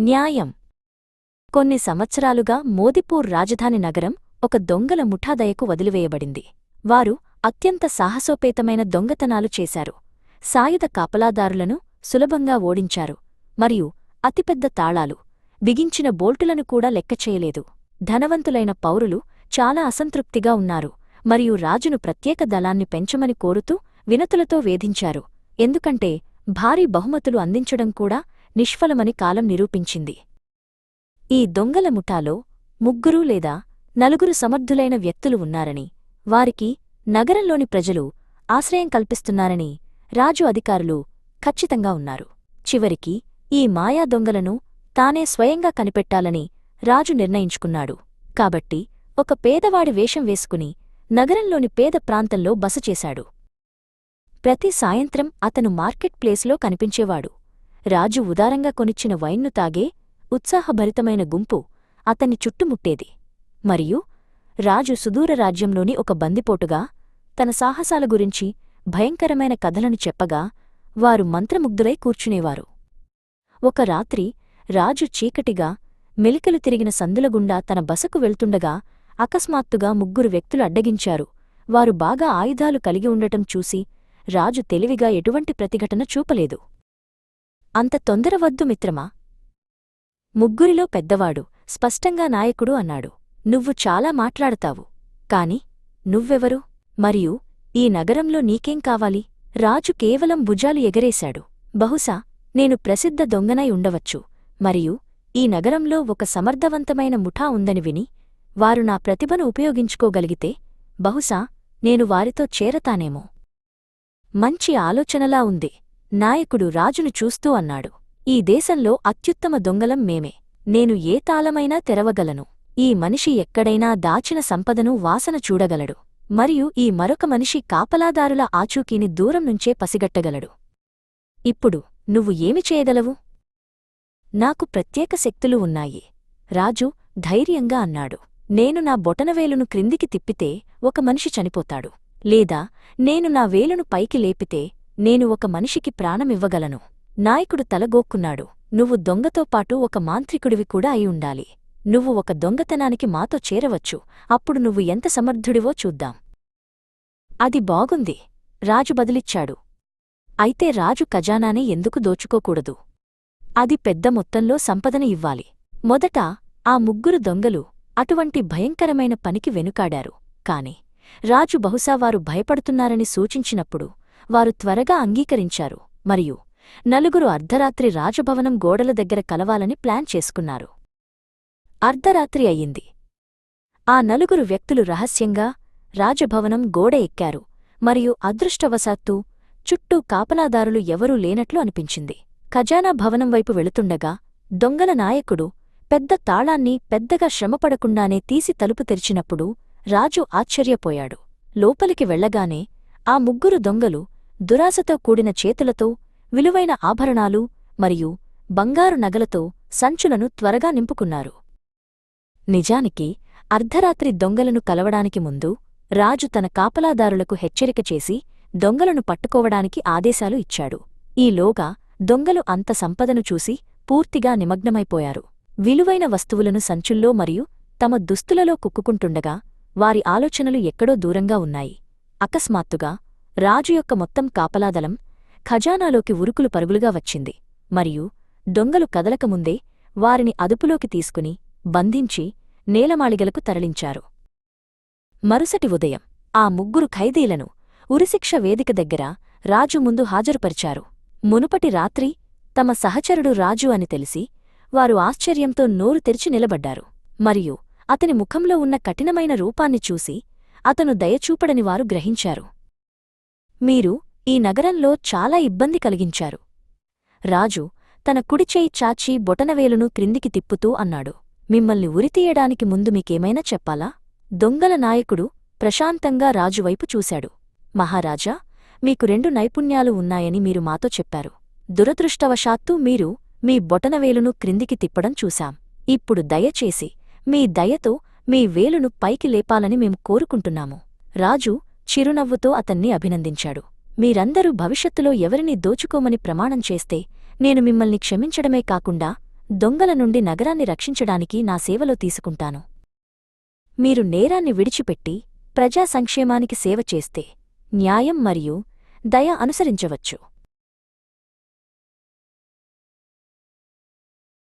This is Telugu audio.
న్యాయం. కొన్ని సంవత్సరాలుగా మోదిపూర్ రాజధాని నగరం ఒక దొంగల ముఠాదయకు వదిలివేయబడింది. వారు అత్యంత సాహసోపేతమైన దొంగతనాలు చేశారు. సాయుధ కాపలాదారులను సులభంగా ఓడించారు. మరియు అతిపెద్ద తాళాలు బిగించిన బోల్టులను కూడా లెక్కచేయలేదు ధనవంతులైన పౌరులు చాలా అసంతృప్తిగా ఉన్నారు. మరియు రాజును ప్రత్యేక దళాన్ని పెంచమని కోరుతూ వినతులతో వేధించారు. ఎందుకంటే భారీ బహుమతులు అందించడం కూడా నిష్ఫలమని కాలం నిరూపించింది. ఈ దొంగల ముఠాలో ముగ్గురు లేదా నలుగురు సమర్థులైన వ్యక్తులు ఉన్నారని వారికి నగరంలోని ప్రజలు ఆశ్రయం కల్పిస్తున్నారని రాజు అధికారులు ఖచ్చితంగా ఉన్నారు. చివరికి ఈ మాయా దొంగలను తానే స్వయంగా కనిపెట్టాలని రాజు నిర్ణయించుకున్నాడు. కాబట్టి ఒక పేదవాడి వేషం వేసుకుని నగరంలోని పేద ప్రాంతంలో బస చేశాడు. ప్రతి సాయంత్రం అతను మార్కెట్ ప్లేస్లో కనిపించేవాడు. రాజు ఉదారంగా కొనిచ్చిన వైన్ను తాగే ఉత్సాహభరితమైన గుంపు అతన్ని చుట్టుముట్టేది. మరియు రాజు సుదూర రాజ్యంలోని ఒక బందిపోటుగా తన సాహసాల గురించి భయంకరమైన కథలను చెప్పగా వారు మంత్రముగ్ధులై కూర్చునేవారు. ఒక రాత్రి రాజు చీకటిగా మెలికలు తిరిగిన సందులగుండా తన బసకు వెళ్తుండగా అకస్మాత్తుగా ముగ్గురు వ్యక్తులు అడ్డగించారు. వారు బాగా ఆయుధాలు కలిగి ఉండటం చూసి రాజు తెలివిగా ఎటువంటి ప్రతిఘటన చూపలేదు. అంత తొందరవద్దు మిత్రమా? ముగ్గురిలో పెద్దవాడు స్పష్టంగా నాయకుడు అన్నాడు. నువ్వు చాలా మాట్లాడతావు. కాని నువ్వెవరు? మరియు ఈ నగరంలో నీకేం కావాలి? రాజు కేవలం భుజాలు ఎగరేశాడు. బహుశా నేను ప్రసిద్ధ దొంగనై ఉండవచ్చు. మరియు ఈ నగరంలో ఒక సమర్థవంతమైన ముఠా ఉందని విని వారు నా ప్రతిభను ఉపయోగించుకోగలిగితే బహుశా నేను వారితో చేరతానేమో. మంచి ఆలోచనలా ఉంది. నాయకుడు రాజును చూస్తూ అన్నాడు. ఈ దేశంలో అత్యుత్తమ దొంగలం మేమే. నేను ఏ తాళమైనా తెరవగలను. ఈ మనిషి ఎక్కడైనా దాచిన సంపదను వాసన చూడగలడు. మరియు ఈ మరొక మనిషి కాపలాదారుల ఆచూకీని దూరం నుంచే పసిగట్టగలడు. ఇప్పుడు నువ్వు ఏమి చేయగలవు? నాకు ప్రత్యేక శక్తులు ఉన్నాయి. రాజు ధైర్యంగా అన్నాడు. నేను నా బొటనవేలును క్రిందికి తిప్పితే ఒక మనిషి చనిపోతాడు. లేదా నేను నా వేలును పైకి లేపితే నేను ఒక మనిషికి ప్రాణమివ్వగలను. నాయకుడు తలగోక్కున్నాడు. నువ్వు దొంగతో పాటు ఒక మాంత్రికుడివి కూడా అయి ఉండాలి. నువ్వు ఒక దొంగతనానికి మాతో చేరవచ్చు. అప్పుడు నువ్వు ఎంత సమర్థుడివో చూద్దాం. అది బాగుంది. రాజు బదిలిచ్చాడు. అయితే రాజు ఖజానానే ఎందుకు దోచుకోకూడదు? అది పెద్ద మొత్తంలో సంపదన ఇవ్వాలి. మొదట ఆ ముగ్గురు దొంగలు అటువంటి భయంకరమైన పనికి వెనుకాడారు. కాని రాజు బహుశా వారు భయపడుతున్నారని సూచించినప్పుడు వారు త్వరగా అంగీకరించారు. మరియు నలుగురు అర్ధరాత్రి రాజభవనం గోడల దగ్గర కలవాలని ప్లాన్ చేసుకున్నారు. అర్ధరాత్రి అయ్యింది. ఆ నలుగురు వ్యక్తులు రహస్యంగా రాజభవనం గోడ ఎక్కారు. మరియు అదృష్టవశాత్తు చుట్టూ కాపలాదారులు ఎవరూ లేనట్లు అనిపించింది. ఖజానా భవనం వైపు వెళుతుండగా దొంగల నాయకుడు పెద్ద తాళాన్ని పెద్దగా శ్రమపడకుండానే తీసి తలుపు తెరిచినప్పుడు రాజు ఆశ్చర్యపోయాడు. లోపలికి వెళ్ళగానే ఆ ముగ్గురు దొంగలు దురాశతో కూడిన చేతులతో విలువైన ఆభరణాలు మరియు బంగారు నగలతో సంచులను త్వరగా నింపుకున్నారు. నిజానికి అర్ధరాత్రి దొంగలను కలవడానికి ముందు రాజు తన కాపలాదారులకు హెచ్చరిక చేసి దొంగలను పట్టుకోవడానికి ఆదేశాలు ఇచ్చాడు. ఈలోగా దొంగలు అంత సంపదను చూసి పూర్తిగా నిమగ్నమైపోయారు. విలువైన వస్తువులను సంచుల్లో మరియు తమ దుస్తులలో కుక్కుకుంటుండగా వారి ఆలోచనలు ఎక్కడో దూరంగా ఉన్నాయి. అకస్మాత్తుగా రాజు యొక్క మొత్తం కాపలాదలం ఖజానాలోకి ఉరుకులు పరుగులుగా వచ్చింది. మరియు దొంగలు కదలకముందే వారిని అదుపులోకి తీసుకుని బంధించి నేలమాళిగలకు తరలించారు. మరుసటి ఉదయం ఆ ముగ్గురు ఖైదీలను ఉరిశిక్ష వేదిక దగ్గర రాజు ముందు హాజరుపరిచారు. మునుపటి రాత్రి తమ సహచరుడు రాజు అని తెలిసి వారు ఆశ్చర్యంతో నోరు తెరిచి నిలబడ్డారు. మరియు అతని ముఖంలో ఉన్న కఠినమైన రూపాన్ని చూసి అతను దయచూపడని వారు గ్రహించారు. మీరు ఈ నగరంలో చాలా ఇబ్బంది కలిగించారు. రాజు తన కుడిచేయి చాచి బొటనవేలును క్రిందికి తిప్పుతూ అన్నాడు. మిమ్మల్ని ఉరితీయడానికి ముందు మీకేమైనా చెప్పాలా? దొంగల నాయకుడు ప్రశాంతంగా రాజువైపు చూశాడు. మహారాజా మీకు రెండు నైపుణ్యాలు ఉన్నాయని మీరు మాతో చెప్పారు. దురదృష్టవశాత్తు మీరు మీ బొటనవేలును క్రిందికి తిప్పడం చూశాం. ఇప్పుడు దయచేసి మీ దయతో మీ వేలును పైకి లేపాలని మేము కోరుకుంటున్నాము. రాజు చిరునవ్వుతో అతన్ని అభినందించాడు. మీరందరూ భవిష్యత్తులో ఎవరిని దోచుకోమని ప్రమాణం చేస్తే నేను మిమ్మల్ని క్షమించడమే కాకుండా దొంగల నుండి నగరాన్ని రక్షించడానికి నా సేవలో తీసుకుంటాను. మీరు నేరాన్ని విడిచిపెట్టి ప్రజా సంక్షేమానికి సేవ చేస్తే న్యాయం మరియు దయ అనుసరించవచ్చు.